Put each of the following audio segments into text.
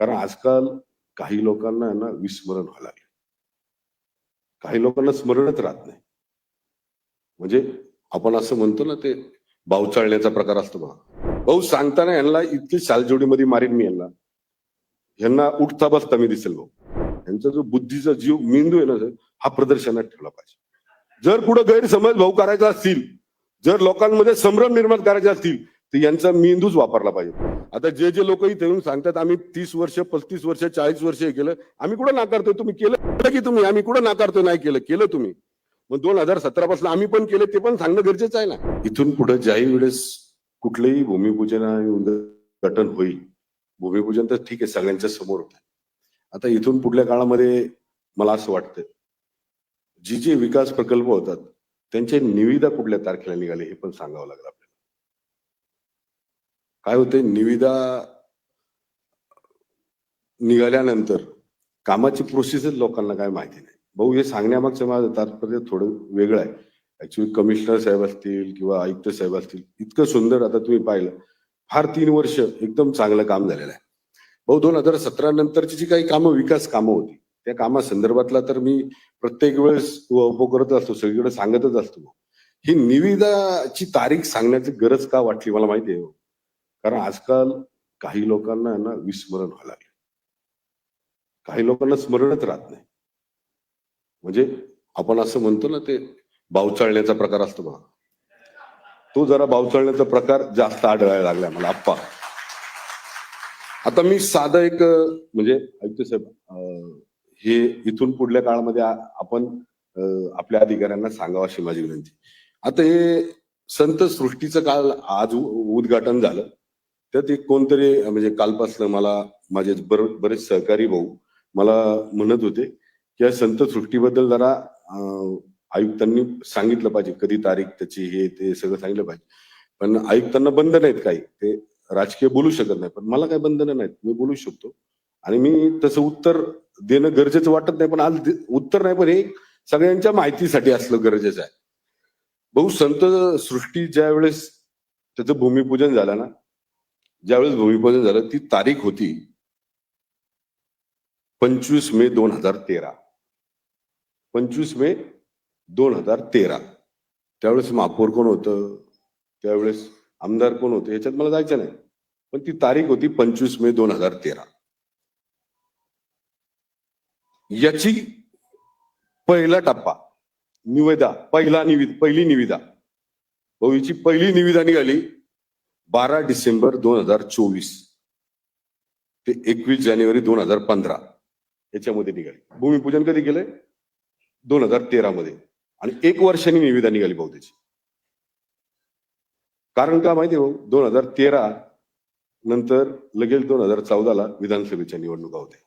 कारण आजकाल काही लोकांना यांना ना विस्मरण व्हायला लागले. काही लोकांना स्मरणच राहत नाही. म्हणजे आपण असं म्हणतो ना ते भाऊ चालण्याचा प्रकार असतो बघा. भाऊ सांगताना यांना इतकी सालजोडीमध्ये मारीन मी यांना. यांना उठता बसता मी दिसेल भाऊ. यांचा जो बुद्धीचा जीव मेंदू आहे ना सर, हा प्रदर्शनात ठेवला पाहिजे. जर कुठं गैरसमज भाऊ करायचा असतील जर लोकांमध्ये संभ्रम निर्माण करायचे असतील तर यांचा मेंदूच वापरला पाहिजे. आता जे जे लोक इथे येऊन सांगतात आम्ही तीस वर्ष पस्तीस वर्ष चाळीस वर्ष हे केलं आम्ही कुठं नाकारतोय? तुम्ही केलं की तुम्ही? आम्ही कुठं नाकारतोय? नाही केलं केलं तुम्ही. मग दोन हजार सतरा पासून आम्ही पण केले ते पण सांगणं गरजेचं आहे ना. इथून पुढे ज्याही वेळेस कुठलंही भूमिपूजन आणि उद्घाटन होईल भूमिपूजन तर ठीक आहे सगळ्यांच्या समोर होत. आता इथून पुढल्या काळामध्ये मला असं वाटतं जी जे विकास प्रकल्प होतात त्यांचे निविदा कुठल्या तारखेला निघाले हे पण सांगावं लागलं आपल्याला. काय होते निविदा निघाल्यानंतर कामाची प्रोसेसच लोकांना काय माहिती नाही. भाऊ हे सांगण्यामागचं माझं तात्पर्य थोडं वेगळं आहे. ऍक्च्युली कमिशनर साहेब असतील किंवा आयुक्त साहेब असतील इतकं सुंदर आता तुम्ही पाहिलं. फार तीन वर्ष एकदम चांगलं काम झालेलं आहे. भाऊ दोन हजार सतरा नंतरची जी काही कामं विकास कामं होती त्या कामासंदर्भातला तर मी प्रत्येक वेळेस उभो करत असतो सगळीकडे सांगतच असतो. ही निविदाची तारीख सांगण्याची गरज का वाटली? मला माहिती आहे कारण आजकाल काही लोकांना आहे ना विस्मरण व्हायला लागले काही लोकांना स्मरणच राहत नाही. म्हणजे आपण असं म्हणतो ना ते बावचाळण्याचा प्रकार असतो बघा. तो जरा बावचाळण्याचा प्रकार जास्त आढळायला लागलाय मला आप्पा. आता मी साधं एक म्हणजे आयुक्त साहेब हे इथून पुढल्या काळामध्ये आपण आपल्या अधिकाऱ्यांना सांगावं अशी माझी विनंती. आता हे संत सृष्टीचं काल आज उद्घाटन झालं. त्यात एक कोणतरी म्हणजे कालपासनं मला माझे बर- बरेच सहकारी भाऊ मला म्हणत होते की या संत सृष्टीबद्दल जरा आयुक्तांनी सांगितलं पाहिजे. कधी तारीख त्याची हे ते सगळं सांगितलं पाहिजे. पण आयुक्तांना बंधन आहेत काही. ते राजकीय बोलू शकत नाही. पण मला काही बंधनं नाहीत. मी बोलू शकतो. आणि मी तसं उत्तर देणं गरजेचं वाटत नाही. पण आज उत्तर नाही पण हे सगळ्यांच्या माहितीसाठी असलं गरजेचं आहे. भाऊ संत सृष्टी ज्या वेळेस त्याचं भूमिपूजन झालं ना ज्यावेळेस भूमिपूजन झालं ती तारीख होती पंचवीस मे दोन हजार तेरा. पंचवीस मे दोन हजार तेरा. त्यावेळेस महापौर कोण होतं? त्यावेळेस आमदार कोण होते? याच्यात मला जायचं नाही. पण ती तारीख होती पंचवीस मे दोन हजार तेरा. याची पहिला टप्पा निवेदा पहिला निविदा पहिली निविदा. भाऊची पहिली निविदा निघाली. बारा डिसेंबर दोन हजार चोवीस ते एकवीस जानेवारी दोन हजार पंधरा. याच्यामध्ये निघाली. भूमिपूजन कधी केलंय? दोन हजार तेरा मध्ये. आणि एक वर्षांनी निविदा निघाली भाऊ त्याची कारण का माहिती भाऊ? दोन हजार तेरा नंतर लगेच दोन हजार चौदाला विधानसभेच्या निवडणुका होत्या.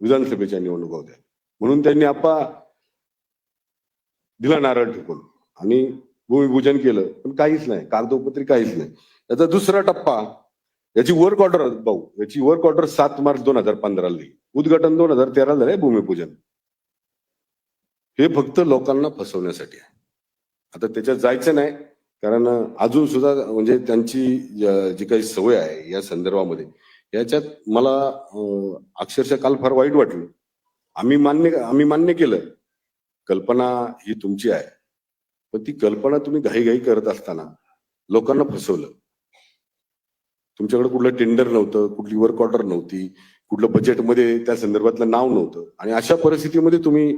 विधानसभेच्या निवडणुका होत्या. म्हणून त्यांनी आपा दिला नारळ ठोकून. आणि भूमिपूजन केलं पण काहीच नाही. कागदोपत्री काहीच नाही. याचा दुसरा टप्पा याची वर्क ऑर्डर भाऊ. याची वर्क ऑर्डर सात मार्च दोन हजार पंधराला उद्घाटन दोन हजार तेरा झालंय भूमिपूजन. हे फक्त लोकांना फसवण्यासाठी आहे. आता त्याच्यात जायचं नाही कारण अजून सुद्धा म्हणजे त्यांची जी काही सवय आहे या संदर्भामध्ये याच्यात मला अक्षरशः काल फार वाईट वाटलं. आम्ही मान्य आम्ही मान्य केलं. कल्पना ही तुमची आहे. पण ती कल्पना तुम्ही घाईघाई करत असताना लोकांना फसवलं. तुमच्याकडे कुठलं टेंडर नव्हतं कुठली वर्क ऑर्डर नव्हती कुठलं बजेटमध्ये त्या संदर्भातलं नाव नव्हतं. आणि अशा परिस्थितीमध्ये तुम्ही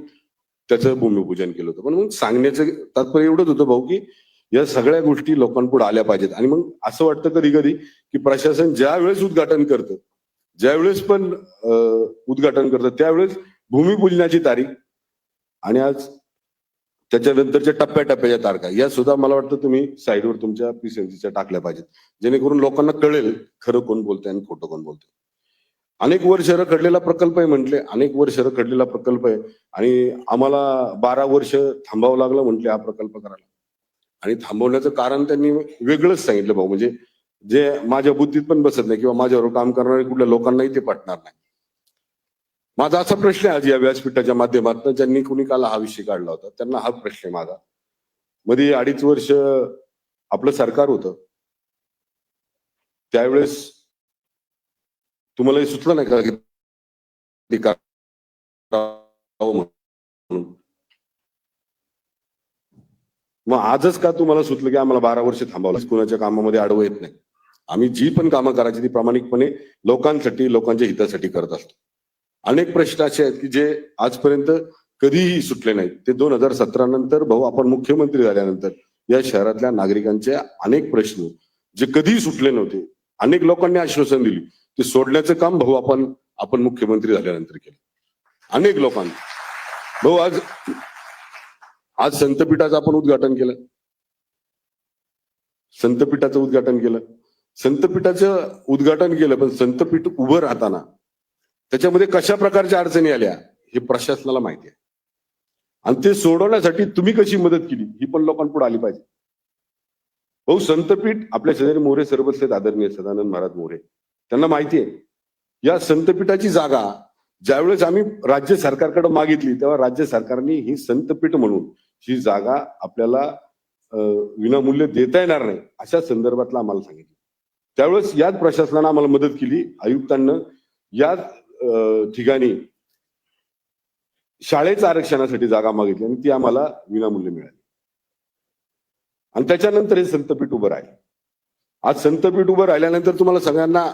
त्याचं भूमिपूजन केलं होतं. पण मग सांगण्याचं तात्पर्य एवढंच होतं भाऊ की या सगळ्या गोष्टी लोकांपुढे आल्या पाहिजेत. आणि मग असं वाटतं कधी कधी की प्रशासन ज्या वेळेस उद्घाटन करतं ज्यावेळेस पण उद्घाटन करतं त्यावेळेस भूमिपूजनाची तारीख आणि आज त्याच्यानंतरच्या टप्प्याटप्प्याच्या तारखा या सुद्धा मला वाटतं तुम्ही साईडवर तुमच्या पीसीएमसीच्या टाकल्या पाहिजेत. जेणेकरून लोकांना कळेल खरं कोण बोलतंय आणि खोटं कोण बोलतंय. अनेक वर्ष रखडलेला प्रकल्प आहे म्हटले अनेक वर्ष रखडलेला प्रकल्प आहे. आणि आम्हाला बारा वर्ष थांबावं लागलं म्हटले हा प्रकल्प करायला. आणि थांबवण्याचं कारण त्यांनी वेगळंच सांगितलं भाऊ. म्हणजे जे माझ्या बुद्धीत पण बसत नाही किंवा माझ्यावर काम करणाऱ्या कुठल्या लोकांनाही ते पटणार नाही. माझा असा प्रश्न आहे आज या व्यासपीठाच्या माध्यमातून. ज्यांनी कुणी काल हा विषय काढला होता त्यांना हा प्रश्न आहे माझा. मध्ये अडीच वर्ष आपलं सरकार होतं. त्यावेळेस तुम्हाला हे सुचलं नाही का की हो म्हणून? मग आजच का तुम्हाला सुचलं की आम्हाला बारा वर्ष थांबावं कुणाच्या कामामध्ये आडवं येत नाही. आम्ही जी पण कामं करायची ती प्रामाणिकपणे लोकांसाठी लोकांच्या हितासाठी करत असतो. अनेक प्रश्न असे आहेत की जे आजपर्यंत कधीही सुटले नाहीत. ते दोन हजार सतरा नंतर भाऊ आपण मुख्यमंत्री झाल्यानंतर या शहरातल्या नागरिकांचे अनेक प्रश्न जे कधीही सुटले नव्हते अनेक लोकांनी आश्वासन दिली. ते सोडण्याचं काम भाऊ आपण आपण मुख्यमंत्री झाल्यानंतर केलं. अनेक लोकांनी. भाऊ आज आज संतपीठाचं आपण उद्घाटन केलं. संतपीठाचं उद्घाटन केलं. संतपीठाचं उद्घाटन केलं पण संतपीठ उभं राहताना त्याच्यामध्ये कशा प्रकारच्या अडचणी आल्या हे प्रशासनाला माहिती आहे. आणि ते सोडवण्यासाठी तुम्ही कशी मदत केली ही पण लोकांपुढे आली पाहिजे. भाऊ संतपीठ आपल्या शेजारी मोरे सरबसलेत आदरणीय सदानंद महाराज मोरे त्यांना माहिती आहे. या संतपीठाची जागा ज्यावेळेस आम्ही राज्य सरकारकडे मागितली तेव्हा राज्य सरकारने ही संतपीठ म्हणून ही जागा आपल्याला अं, विनामूल्य देता येणार नाही अशा संदर्भातला आम्हाला सांगितलं. त्यावेळेस याच प्रशासनानं आम्हाला मदत केली आयुक्तांना याच ठिकाणी शाळेच्या आरक्षणासाठी जागा मागितली आणि ती आम्हाला विनामूल्य मिळाली. आणि त्याच्यानंतर हे संतपीठ उभं राहिलं. आज संतपीठ उभं राहिल्यानंतर तुम्हाला सगळ्यांना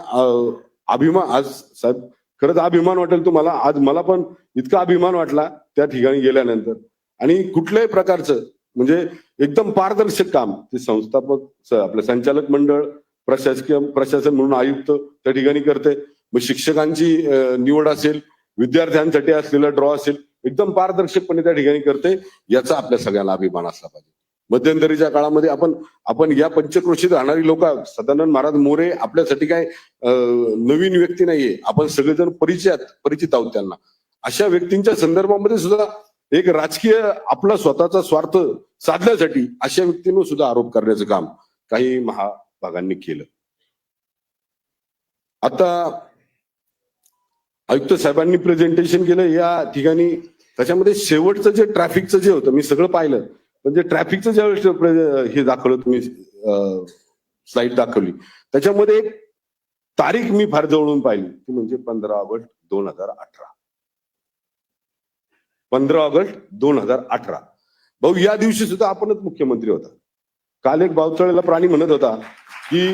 अभिमान आज साहेब खरंच अभिमान वाटेल तुम्हाला. आज मला पण इतका अभिमान वाटला त्या ठिकाणी गेल्यानंतर. आणि कुठल्याही प्रकारचं म्हणजे एकदम पारदर्शक काम ते संस्थापक आपलं संचालक मंडळ प्रशासकीय प्रशासन म्हणून आयुक्त त्या ठिकाणी करते. मग शिक्षकांची निवड असेल विद्यार्थ्यांसाठी असलेला ड्रॉ असेल एकदम पारदर्शकपणे त्या ठिकाणी करते याचा आपल्या सगळ्यांना अभिमान असला पाहिजे. मध्यंतरीच्या काळामध्ये आपण आपण या पंचक्रोशीत राहणारी लोक सदानंद महाराज मोरे आपल्यासाठी काय नवीन व्यक्ती नाहीये. आपण सगळेजण परिचयात परिचित आहोत त्यांना. अशा व्यक्तींच्या संदर्भामध्ये सुद्धा एक राजकीय आपला स्वतःचा स्वार्थ साधण्यासाठी अशा व्यक्तींवर सुद्धा आरोप करण्याचं काम काही महाभागांनी केलं. आता आयुक्त साहेबांनी प्रेझेंटेशन केलं या ठिकाणी त्याच्यामध्ये शेवटचं जे ट्रॅफिकचं जे होतं मी सगळं पाहिलं. पण जे ट्रॅफिकचं ज्यावेळेस हे दाखवलं तुम्ही स्लाईड दाखवली त्याच्यामध्ये एक तारीख मी फार जवळून पाहिली ती म्हणजे पंधरा ऑगस्ट दोन हजार अठरा. पंधरा ऑगस्ट दोन हजार अठरा. भाऊ या दिवशी सुद्धा आपणच मुख्यमंत्री होता. काल एक बावचळेला प्राणी म्हणत होता की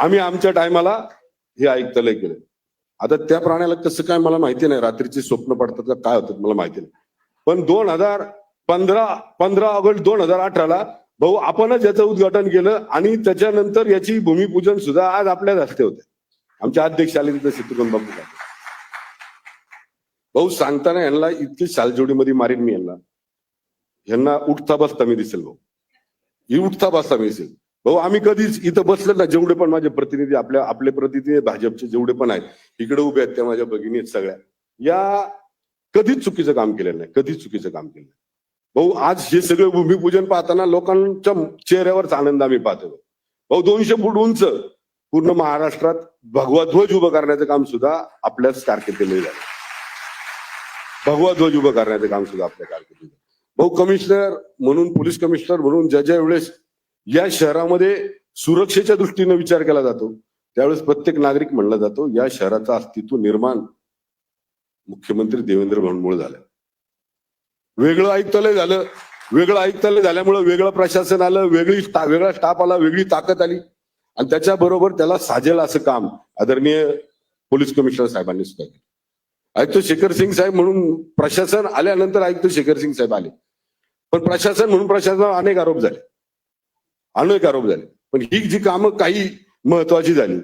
आम्ही आमच्या टायमाला हे आयुक्तालय केलं. आता त्या प्राण्याला कसं काय मला माहिती नाही. रात्रीची स्वप्न पडतात का काय होतात मला माहिती नाही. पण दोन हजार पंधरा पंधरा ऑगस्ट दोन हजार अठराला भाऊ आपणच याचं उद्घाटन केलं आणि त्याच्यानंतर याची भूमिपूजन सुद्धा आज आपल्याच हस्ते होते. आमच्या अध्यक्ष आले तिथे शत्रुघ्न बाबू भाऊ सांगताना यांना इतकी सालजोडीमध्ये मारीन मी यांना. यांना उठता बसता मी दिसेल भाऊ. ही उठता बसता मी दिसेल. भाऊ आम्ही कधीच इथं बसले ना जेवढे पण माझे प्रतिनिधी आपल्या आपले प्रतिनिधी भाजपचे जेवढे पण आहेत इकडे उभे आहेत त्या माझ्या भगिनी आहेत सगळ्या. या कधीच चुकीचं काम केलेलं नाही. कधीच चुकीचं काम केलं नाही. भाऊ आज हे सगळं भूमिपूजन पाहताना लोकांच्या चेहऱ्यावरच आनंद आम्ही पाहतो भाऊ. दोनशे फूट उंच पूर्ण महाराष्ट्रात भगवा ध्वज उभं करण्याचं काम सुद्धा आपल्याच कारकिर्दीमध्ये झालं. भगवा ध्वज उभं करण्याचं काम सुद्धा आपल्या कारकिर्दीत भाऊ कमिशनर म्हणून पोलीस कमिशनर म्हणून ज्या ज्या वेळेस या शहरामध्ये सुरक्षेच्या दृष्टीने विचार केला जातो. त्यावेळेस प्रत्येक नागरिक म्हणला जातो या शहराचं अस्तित्व निर्माण मुख्यमंत्री देवेंद्र फडणवीस झालं. वेगळं आयुक्तालय झालं. वेगळं आयुक्तालय झाल्यामुळे वेगळं प्रशासन आलं वेगळी वेगळा स्टाफ आला वेगळी ताकद आली. आणि त्याच्याबरोबर त्याला साजेल असं काम आदरणीय पोलीस कमिशनर साहेबांनी सुद्धा केलं. आयुक्त शेखर सिंग साहेब म्हणून प्रशासन आल्यानंतर आयुक्त शेखर सिंग साहेब आले. पण प्रशासन म्हणून प्रशासनावर अनेक आरोप झाले. अनेक आरोप झाले? पण ही जी कामं काही महत्वाची झाली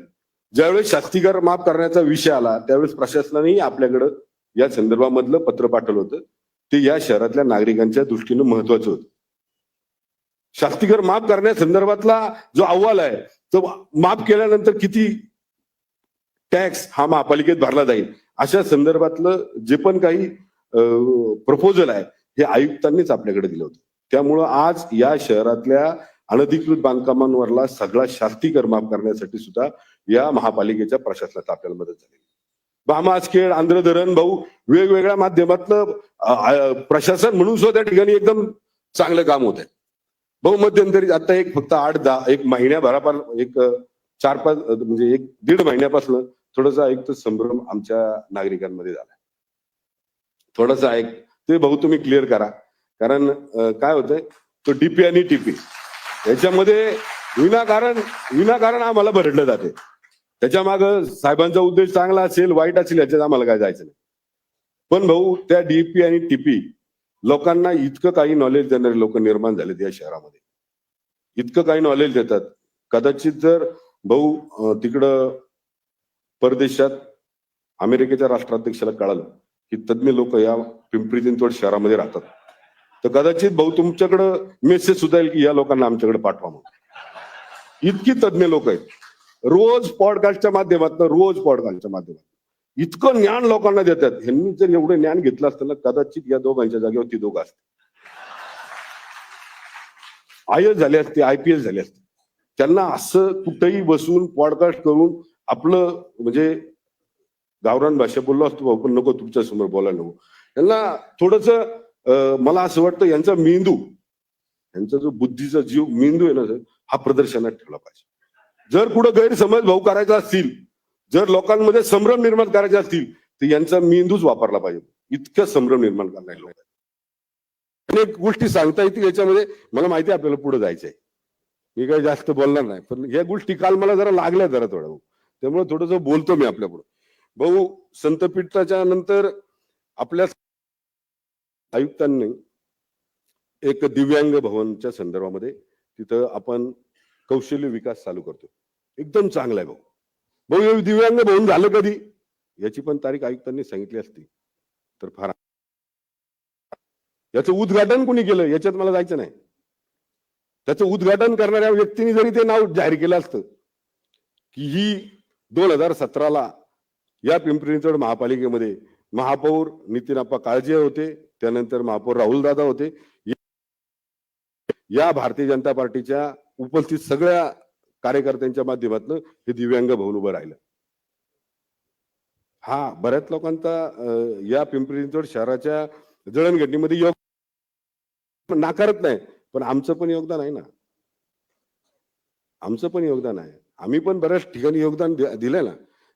ज्यावेळेस शास्तीकर माफ करण्याचा विषय आला त्यावेळेस प्रशासनानेही आपल्याकडं या संदर्भामधलं पत्र पाठवलं होतं. ते या शहरातल्या नागरिकांच्या दृष्टीनं महत्वाचं होतं. शास्तीकर माफ करण्यासंदर्भातला जो अहवाल आहे तो माफ केल्यानंतर किती टॅक्स हा महापालिकेत भरला जाईल? अशा संदर्भातलं जे पण काही प्रपोजल आहे हे आयुक्तांनीच आपल्याकडे दिलं होतं. त्यामुळं आज या शहरातल्या अनधिकृत बांधकामांवरला सगळा शास्तीकर माफ करण्यासाठी सुद्धा या महापालिकेच्या प्रशासनात आपल्याला मदत झाली. बामाज खेळ आंध्र धरण भाऊ वेगवेगळ्या माध्यमातलं प्रशासन म्हणून सुद्धा त्या ठिकाणी एकदम चांगलं काम होत आहे भाऊ मध्यंतरी आता एक फक्त आठ दहा एक महिन्याभरापासून एक चार पाच म्हणजे एक दीड महिन्यापासून थोडासा एक तर संभ्रम आमच्या नागरिकांमध्ये झाला थोडासा एक ते भाऊ तुम्ही क्लिअर करा. कारण काय होतंय तो डीपी आणि टीपी याच्यामध्ये विनाकारण विनाकारण आम्हाला भरडलं जाते. त्याच्या माग साहेबांचा उद्देश चांगला असेल वाईट असेल याच्यात आम्हाला काय जायचं नाही. पण भाऊ त्या डीपी आणि टीपी लोकांना इतकं काही नॉलेज देणारे लोक निर्माण झालेत या शहरामध्ये. इतकं काही नॉलेज देतात. कदाचित जर भाऊ तिकडं परदेशात अमेरिकेच्या राष्ट्राध्यक्षाला कळालं की तज्ज्ञ लोक या पिंपरी चिंचवड शहरामध्ये राहतात. तर कदाचित भाऊ तुमच्याकडं मेसेज सुद्धा येईल की या लोकांना आमच्याकडे पाठवा म्हणून. इतकी तज्ज्ञ लोक आहेत. रोज पॉडकास्टच्या माध्यमातून रोज पॉडकास्टच्या माध्यमातून. इतकं ज्ञान लोकांना देतात. ह्यांनी जर एवढं ज्ञान घेतलं असतं ना कदाचित या दोघांच्या जागेवर ती दोघं असते आय एस झाले असते आय पी एस झाले असते. त्यांना असं कुठेही बसून पॉडकास्ट करून आपलं म्हणजे गावरान भाषा बोललो असतो भाऊ पण नको तुमच्यासमोर बोलायला नको. त्यांना थोडस मला असं वाटतं यांचा मेंदू यांचा जो बुद्धीचा जीव मेंदू आहे ना सर, हा प्रदर्शनात ठेवला पाहिजे. जर कुठं गैरसमज भाऊ करायचा असतील जर लोकांमध्ये संभ्रम निर्माण करायचे असतील तर यांचा मेंदूच वापरला पाहिजे. इतकं संभ्रम निर्माण करायला अनेक गोष्टी सांगता येतील याच्यामध्ये मला माहिती आहे आपल्याला पुढे जायचंय. मी काही जास्त बोलणार नाही पण या गोष्टी काल मला जरा लागल्या जरा थोड्या भाऊ. त्यामुळे थोडस बोलतो मी आपल्या पुढे भाऊ संतपीठाच्या नंतर आपल्या आयुक्तांनी एक दिव्यांग भवनच्या संदर्भामध्ये तिथं आपण कौशल्य विकास चालू करतो एकदम चांगला आहे भाऊ. भाऊ हे दिव्यांग भवन झालं कधी? याची पण तारीख आयुक्तांनी सांगितली असती. तर फार याचं उद्घाटन कोणी केलं? याच्यात मला जायचं नाही. त्याचं उद्घाटन करणाऱ्या व्यक्तीने जरी ते नाव जाहीर केलं असतं की ही दोन हजार सतराला या पिंपरी चिंचवड महापालिकेमध्ये महापौर नितीनप्पा काळजे होते त्यानंतर महापौर राहुल दादा होते. या भारतीय जनता पार्टीच्या उपस्थित सगळ्या कार्यकर्त्यांच्या माध्यमातून हे दिव्यांग भवन उभं राहिलं. हा बऱ्याच लोकांचा या पिंपरी चिंचवड शहराच्या जळणघटनेमध्ये योग नाकारत नाही पण आमचं पण योगदान आहे ना. आमचं पण योगदान आहे. आम्ही पण बऱ्याच ठिकाणी योगदान दि- दिलंय ना.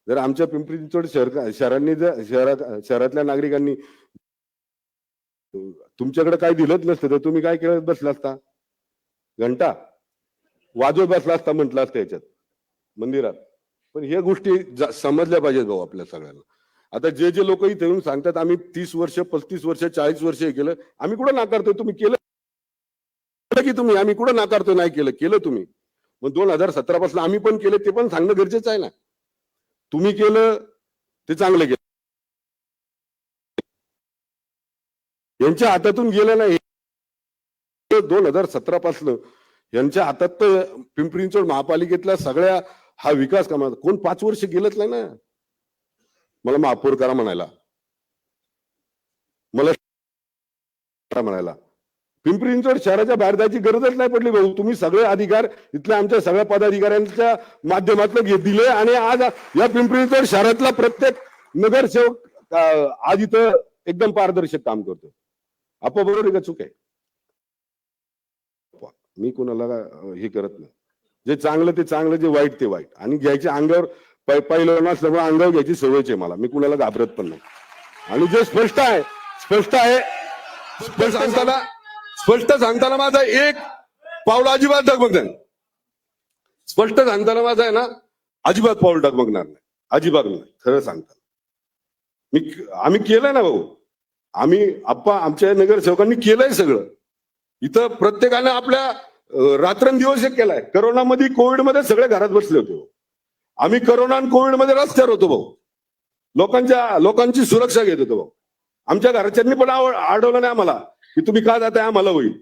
जर आमच्या पिंपरी चिंचवड शहर शहरांनी जर शहरात शहरातल्या नागरिकांनी तुमच्याकडे काय दिलंच नसतं तर तुम्ही काय केलं बसला असता? घंटा? वाजवत बसला असता म्हटलं असतं याच्यात मंदिरात. पण ह्या गोष्टी जा- समजल्या पाहिजेत भाऊ आपल्या सगळ्यांना. आता जे जे लोक इथे येऊन सांगतात आम्ही तीस वर्ष पस्तीस वर्ष चाळीस वर्ष हे केलं आम्ही कुठं नाकारतोय? तुम्ही केलं केलं की तुम्ही? आम्ही कुठं नाकारतोय? नाही केलं केलं तुम्ही. मग दोन हजार सतरा पासून आम्ही पण केलं ते पण सांगणं गरजेचं आहे ना. तुम्ही केलं ते चांगलं केलं. यांच्या हातातून गेलं नाही. दोन हजार सतरा पासन यांच्या हातात तर पिंपरी चिंचवड महापालिकेतल्या सगळ्या हा विकास कामात. कोण पाच वर्ष गेलंच नाही ना? मला महापौर करा म्हणायला. मला म्हणायला. पिंपरी चिंचवड शहराच्या बाहेर जायची गरजच नाही पडली भाऊ. तुम्ही सगळे अधिकार इथल्या आमच्या सगळ्या पदाधिकाऱ्यांच्या माध्यमातून दिले आणि आज या पिंपरी चिंचवड शहरातला प्रत्येक नगरसेवक आज इथं एकदम पारदर्शक काम करतो आपण बरोबर आहे का चूक आहे? मी कोणाला हे करत नाही. जे चांगलं ते चांगलं जे वाईट ते वाईट. आणि घ्यायच्या अंगावर पै- ना सगळं अंगावर घ्यायची सवयच आहे मला. मी कुणाला घाबरत पण नाही. आणि जे स्पष्ट आहे स्पष्ट आहे स्पष्ट सांगताना स्पष्ट सांगताना माझा एक पावलं अजिबात डगमगणार नाही. स्पष्ट सांगताना माझा आहे ना अजिबात पाऊल डगमगणार नाही. अजिबात नाही. खरं सांगताना. मी आम्ही केलंय ना भाऊ. आम्ही आप्पा आमच्या नगरसेवकांनी केलंय सगळं. इथं प्रत्येकानं आपल्या रात्रंदिवस एक केलाय. करोनामध्ये कोविडमध्ये सगळे घरात बसले होते भाऊ. आम्ही करोना आणि कोविडमध्ये रस्त्यावर होतो भाऊ. लोकांच्या लोकांची सुरक्षा घेत होतो भाऊ. आमच्या घरच्यांनी पण आढळलं नाही आम्हाला की तुम्ही का जाताय आम्हाला होईल.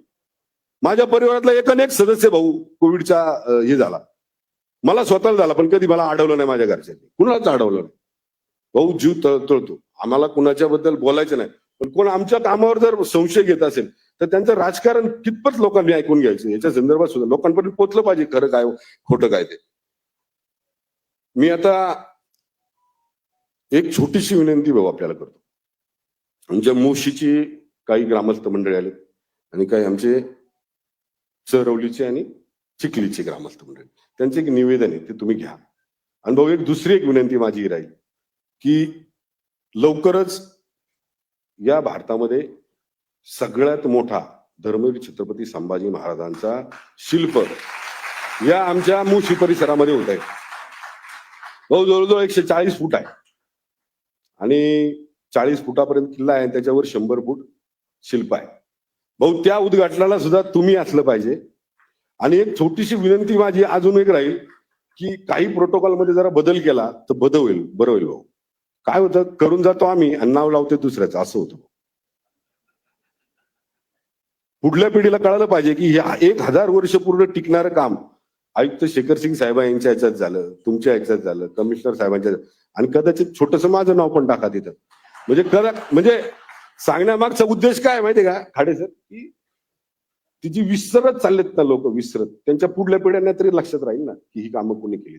माझ्या परिवारातला एकन सदस्य भाऊ कोविडचा हे झाला. मला स्वतःला झाला पण कधी मला आढळलं नाही माझ्या घरच्यांनी. कुणालाच आढळलं नाही. भाऊ जीव तळतळतो आम्हाला कुणाच्या बद्दल बोलायचं नाही. पण कोण आमच्या कामावर जर संशय घेत असेल तर त्यांचं राजकारण कितपत लोकांनी ऐकून घ्यायचं? याच्या संदर्भात सुद्धा लोकांपर्यंत पोचलं पाहिजे खरं काय खोटं काय ते. मी आता एक छोटीशी विनंती भाऊ आपल्याला करतो. आमच्या मुशीची काही ग्रामस्थ मंडळी आले आणि काही आमचे चरवलीचे आणि चिखलीचे ग्रामस्थ मंडळी. त्यांचे एक निवेदन आहे ते तुम्ही घ्या. आणि भाऊ एक दुसरी एक विनंती माझी राहील की लवकरच या भारतामध्ये सगळ्यात मोठा धर्मवीर छत्रपती संभाजी महाराजांचा शिल्प या आमच्या मुशी परिसरामध्ये होत आहे भाऊ जवळजवळ एकशे चाळीस फूट आहे. आणि चाळीस फुटापर्यंत किल्ला आहे आणि त्याच्यावर शंभर फूट शिल्प आहे. भाऊ त्या उद्घाटनाला सुद्धा तुम्ही असलं पाहिजे. आणि एक छोटीशी विनंती माझी अजून एक राहील की काही प्रोटोकॉलमध्ये जरा बदल केला तर बदल होईल. बरं होईल भाऊ. काय होतं? करून जातो आम्ही आणि नाव लावतो दुसऱ्याचं. असं होतं. पुढल्या पिढीला कळालं पाहिजे की ह्या एक हजार वर्ष पूर्ण टिकणारं काम आयुक्त शेखर सिंग साहेब यांच्या ह्याच्यात झालं तुमच्या ह्याच्यात झालं कमिशनर साहेबांच्या आणि कदाचित छोटस माझं नाव पण टाका तिथं म्हणजे कदा म्हणजे सांगण्यामागचा उद्देश काय माहितीये का खाडे सर? की तिची विसरत चाललेत ना लोक विसरत. त्यांच्या पुढल्या पिढ्यांना तरी लक्षात राहील ना की ही कामं कोणी केली